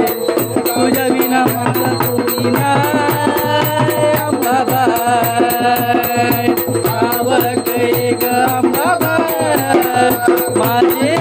तुझ्या विना माझा कोणी अंबाबा आवडते ग अंबाबा माझे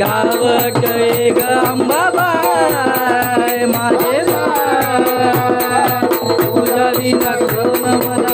गाव